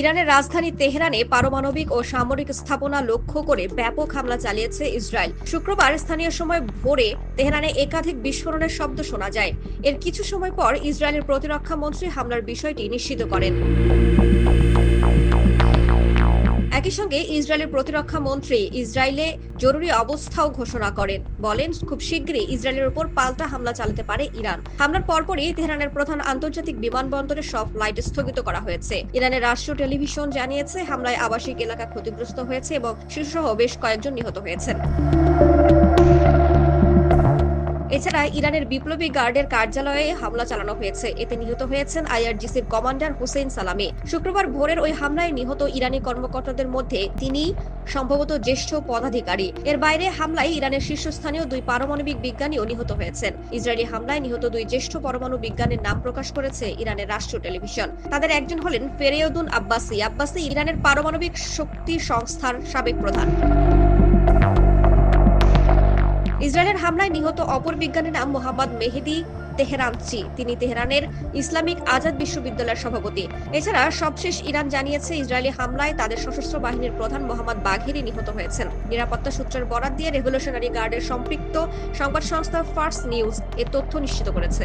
ইরানের রাজধানী তেহরানে পারমাণবিক ও সামরিক স্থাপনা লক্ষ্য করে ব্যাপক হামলা চালিয়েছে ইসরায়েল। শুক্রবার স্থানীয় সময় ভোরে তেহরানে একাধিক বিস্ফোরণের শব্দ শোনা যায়। এর কিছু সময় পর ইসরায়েলের প্রতিরক্ষা মন্ত্রী হামলার বিষয়টি নিশ্চিত করেন। একই সঙ্গে ইসরায়েলের প্রতিরক্ষা মন্ত্রী ইসরায়েলে জরুরি অবস্থাও ঘোষণা করেন। বলেন, খুব শীঘ্রই ইসরায়েলের উপর পাল্টা হামলা চালাতে পারে ইরান। হামলার পরপরই তেহরানের প্রধান আন্তর্জাতিক বিমানবন্দরের সব ফ্লাইট স্থগিত করা হয়েছে। ইরানের রাষ্ট্রীয় টেলিভিশন জানিয়েছে, হামলায় আবাসিক এলাকা ক্ষতিগ্রস্ত হয়েছে এবং শিশুসহ বেশ কয়েকজন নিহত হয়েছেন। এছাড়া ইরানের বিপ্লবী গার্ডের কার্যালয়ে হামলা চালানো হয়েছে। এতে নিহত হয়েছেন আইআরজিসির কমান্ডার হুসেইন সালামি। শুক্রবার ভোরের ওই হামলায় নিহত ইরানি কর্মকর্তাদের মধ্যে তিনি, সম্ভবত জ্যেষ্ঠ পদাধিকারী। এর বাইরে হামলায় ইরানের শীর্ষস্থানীয় দুই পারমাণবিক বিজ্ঞানীও নিহত হয়েছেন। ইসরায়েলি হামলায় নিহত দুই জ্যেষ্ঠ পরমাণু বিজ্ঞানীর নাম প্রকাশ করেছে ইরানের রাষ্ট্রীয় টেলিভিশন। তাদের একজন হলেন ফেরেয়দুন আব্বাসি। আব্বাসি ইরানের পারমাণবিক শক্তি সংস্থার সাবেক প্রধান। ইসরায়েলের হামলায় নিহত অপর বিজ্ঞানীর নাম মোহাম্মদ মেহেদি তেহরানচি। তিনি তেহরানের ইসলামিক আজাদ বিশ্ববিদ্যালয়ের সভাপতি। এছাড়া সবশেষ ইরান জানিয়েছে, ইসরায়েলি হামলায় তাদের সশস্ত্র বাহিনীর প্রধান মোহাম্মদ বাঘেরি নিহত হয়েছেন। নিরাপত্তা সূত্রের বরাত দিয়ে রেভলিউশনারি গার্ডের সম্পৃক্ত সংবাদ সংস্থা ফার্স্ট নিউজ এ তথ্য নিশ্চিত করেছে।